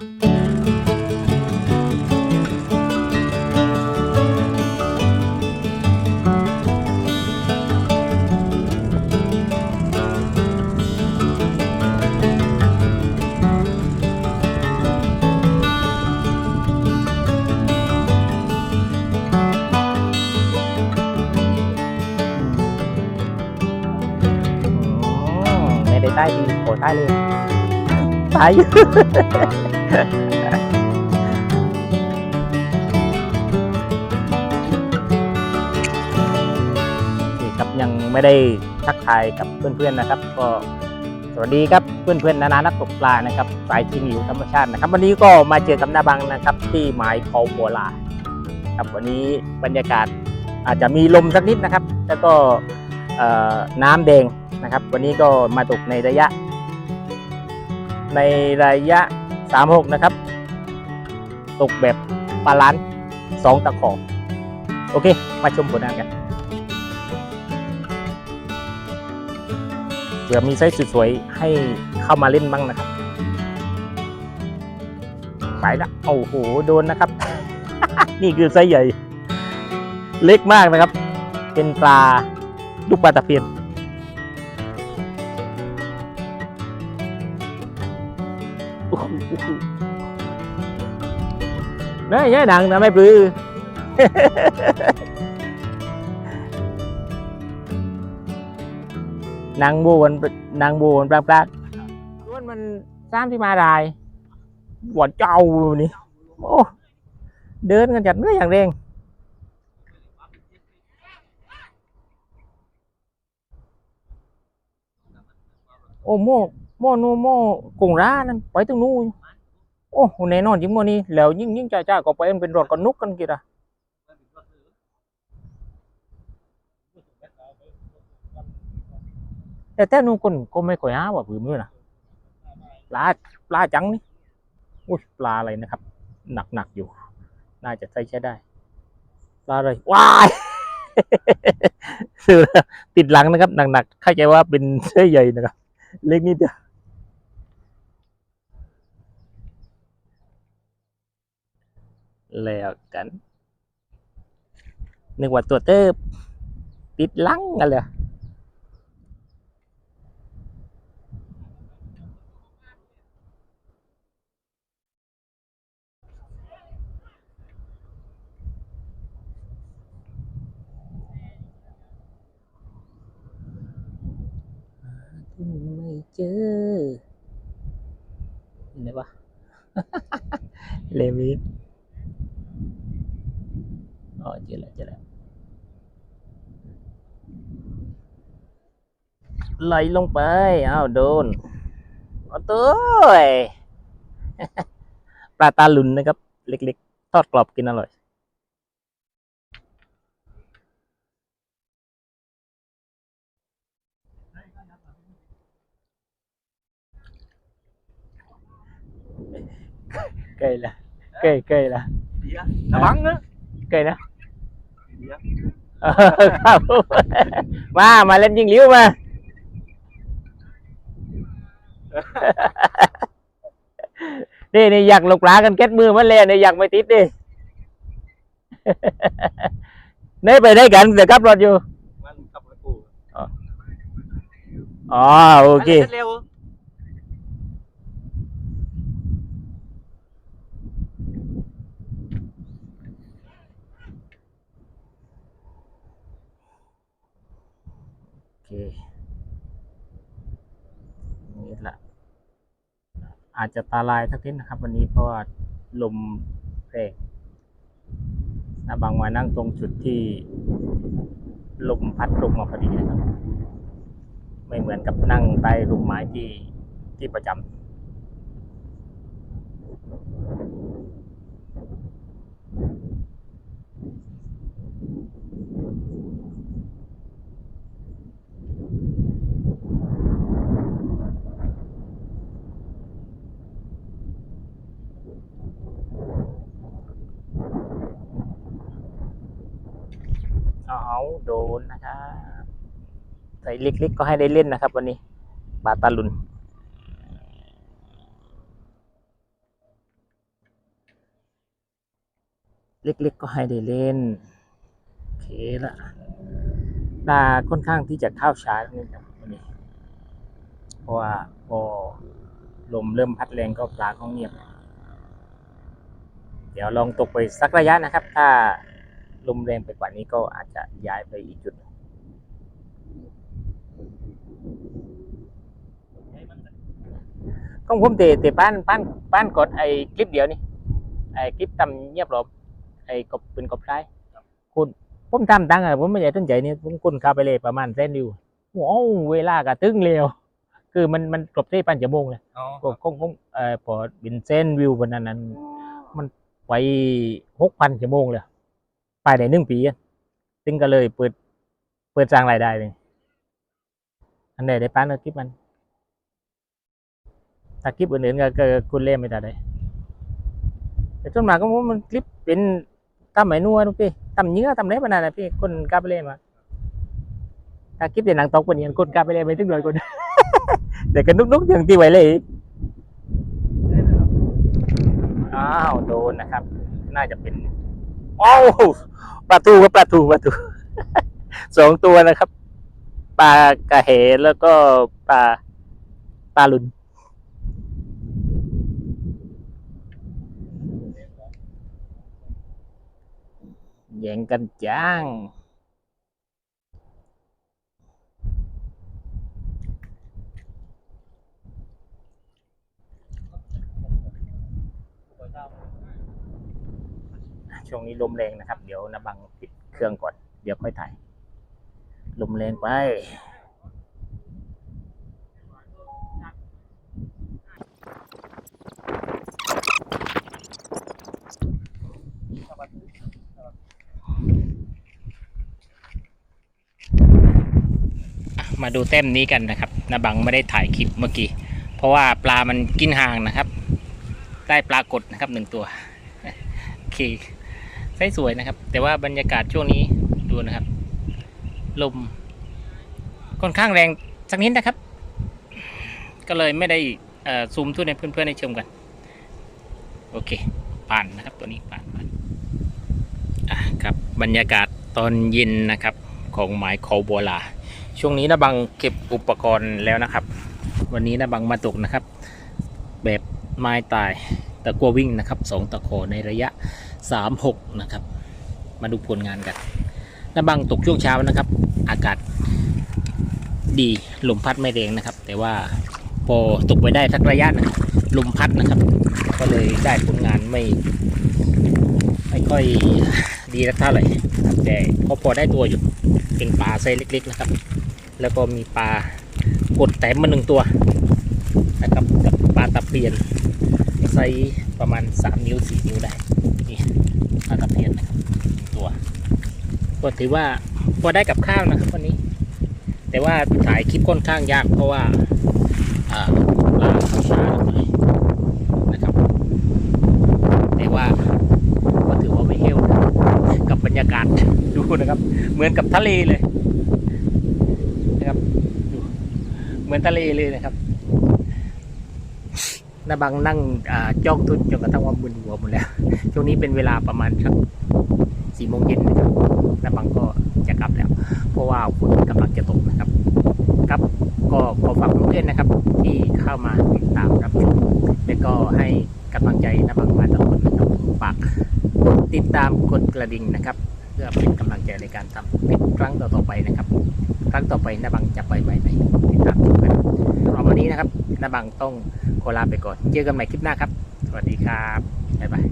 อืมไม่ได้ใต้ดีโผล่ใต้เลยใต้อยู่นี่ ครับยังไม่ได้ทักทายกับเพื่อนๆนะครับ ก็สวัสดีครับเพื่อนๆนานานักตกปลานะครับสายชิงอยู่ธรรมชาตินะครับ วันนี้ก็มาเจอกับนาบังนะครับ ที่หมายคอโบลาครับวันนี้บรรยากาศอาจจะมีลมสักนิดนะครับ แล้วก็น้ำแดงนะครับ วันนี้ก็มาตกในระยะ ในระยะ 36 นะครับ ตกแบบปลาล้านสองตะขอโอเค มาชมผลงานกันเผื่อมีไซส์สวยๆให้เข้ามาเล่นบ้างนะครับไปละโอ้โหโดนนะครับ นี่คือไซส์ใหญ่ เล็กมากนะครับ เป็นปลาลูกปลาตะเพียน โอ้โหโอ้โหนี่ยัยหนังนะไม่ปลื้อนางโบวนนางโบวนปลาปลาล้วนมันสามที่มาได้หวานเจ้านี่ โอ้ เดินกันจัดเนื้ออย่างเร่งโอ้โม่ โม่นูโม่กงร้านั่นไปตรงนู้นโอ้แน่นอนจริงโมนี่แล้วยิ่งยิ่งจ้าจ้าก็ไปมันเป็นรถกันนุกกันกี่ละแต่แต่นู้นคนก็ไม่ค่อยหาว่าผืนมือนะปลาปลาจังนี่อุ้ยปลาอะไรนะครับ หนักหนักอยู่ น่าจะใช้ใช้ได้ปลาอะไรว้ายสือติดหลังนะครับ หนักๆเข้าใจว่าเป็นเส้ใหญ่นะครับ เล็กนิดเดียว แล้วกันนึกว่าตัวเติบติดลังกันเลยไม่เจอไหนวะเลมิด อ๋อเจอแล้วเจอแล้วไหลลงไป อ้าวโดนเอาตัวเอ้ยปลาตาลุนนะครับ เล็กๆ ทอดกรอบกินอร่อย cây là cây cây là nó bắn đó cây đó เออครับมามาเล่นยิงเลี้ยวมา นี่นี่อยากหลกหลากันเก็ตมือมาเลยนี่อยากไม่ติดดินี่ไปได้กันเดี๋ยวขับรถอยู่มันขับรถกูอ๋อโอเคมันเร็ว เคนี่แหละ อาจจะตาลายทักนิดนะครับ วันนี้เพราะว่าลมแรงนะบางวันนั่งตรงจุดที่ลมพัดลงมาพอดีนะครับ ไม่เหมือนกับนั่งใต้ร่มไม้ที่ที่ประจำ โดนนะครับใส่เล็กๆก็ให้ได้เล่นนะครับ วันนี้บาตาลุนเล็กๆก็ให้ได้เล่นโอเคละตาค่อนข้างที่จะเข้าช้าเนี่ครับวันนี้เพราะว่าพอลมเริ่มพัดแรงก็ปลาก็เงียบ เดี๋ยวลองตกไปสักระยะนะครับ ถ้า ลมแรงไปกว่านี้ก็อาจจะย้ายไปอีกจุดของผมเตะเตะป้านป้านป้านกดไอ้คลิปเดียวนี่ไอ้คลิปตำเงียบหรอบไอ้กบเป็นกบท้ายคุณผมทำตังค์อะผมไม่ใช่ต้นใจนี่ผมคุณเข้าไปเลยประมาณเส้นดิวโอ้เวลากระตึงเร็วคือมันมันกลบได้ปันจะโมงเลยอ๋อก็คงคงเอ่อพอบินเส้นวิวบนนั้นนั้นมันไปหกพันชั่วโมงเลย ภายในหนึ่งปีอะซึ่งก็เลยเปิด เปิดสร้างรายได้เลยอันไหนได้ป้านก็คลิปมันถ้าคลิปอื่นๆก็ก็คุณเล่นไม่ได้เลยแต่ส่วนมากก็มันคลิปเป็นทำไหมนัวนุกพี่ทำเนื้อทำเล็บขนาดนั้นพี่คนกล้าไปเล่นมาถ้าคลิปเป็นหนังตกเป็นอย่างคนกล้าไปเล่นไม่ถึงเลยคนแต่ก็นุกๆอย่างที่ไว้เลยอ้าวโดนนะครับ น่าจะเป็นโอ้าวปลาทูกับปลาทูปลาทูสองตัวนะครับปลากระเหแล้วก็ปลาปลาลุนแย่งกันจ้าง ช่วงนี้ลมแรงนะครับ เดี๋ยวนะบังปิดเครื่องก่อน เดี๋ยวค่อยถ่าย ลมแรงไป มาดูแต้มนี้กันนะครับนาบังไม่ได้ถ่ายคลิปเมื่อกี้ เพราะว่าปลามันกินห่างนะครับ ได้ปลากดนะครับหนึ่งตัว โอเค ไซส์สวยนะครับ แต่ว่าบรรยากาศช่วงนี้ดูนะครับ ลมค่อนข้างแรงสักนิดนะครับ ก็เลยไม่ได้ซูมทุกให้เพื่อนๆได้ชมกัน โอเคผ่านนะครับตัวนี้ผ่านผ่านอะครับ บรรยากาศตอนเย็นนะครับ ของหมายคอบัวลา ช่วงนี้นะบังเก็บอุปกรณ์แล้วนะครับ วันนี้นะบังมาตกนะครับ แบบไม้ตายตะกัววิ่งนะครับสองตะโขในระยะ 3-6 นะครับ มาดูผลงานกันน้าบังตกช่วงเช้านะครับ อากาศดีลมพัดไม่แรงนะครับ แต่ว่าพอตกไปได้สักระยะนะครับลมพัดนะครับ ก็เลยได้ผลงานไม่ ไม่ค่อยดีสักเท่าไหร่แต่พอพอได้ตัวอยู่เป็นปลาไซส์เล็ก ๆ นะครับ แล้วก็มีปลากดแต้มมาหนึ่งตัวนะครับกับปลาตะเพียนไซส์ประมาณ 3 นิ้ว 4 นิ้วได้ ปลาตะเพียนนะครับตัวก็ถือว่าพอได้กับข้าวนะครับวันนี้ แต่ว่าถ่ายคลิปค่อนข้างยากเพราะว่าอ่าปลาเขาช้าหน่อยนะครับ แต่ว่าก็ถือว่าไม่เฮลกับบรรยากาศดูนะครับ เหมือนกับทะเลเลยนะครับดูเหมือนทะเลเลยนะครับ นาบังนั่งจ้องทุนจนกระทั่งว่ามึนหัวหมดแล้ว ช่วงนี้เป็นเวลาประมาณสักสี่โมงเย็นนะครับนาบังก็จะกลับแล้ว เพราะว่าฝนกำลังจะตกนะครับ ครับก็ขอฝากเพื่อนๆนะครับ ที่เข้ามาติดตามรับชมและก็ให้กำลังใจนาบังมาตลอดนะครับฝากกดติดตามกดกระดิ่งนะครับ เพื่อเป็นกำลังใจในการทำคลิปครั้งต่อๆไปนะครับ ครั้งต่อไปนาบังจะไปไว้ไหนติดตามชมกันสำ หรับวันนี้นะครับนาบังต้องขอลาไปก่อน เจอกันใหม่คลิปหน้าครับ สวัสดีครับ บ๊ายบาย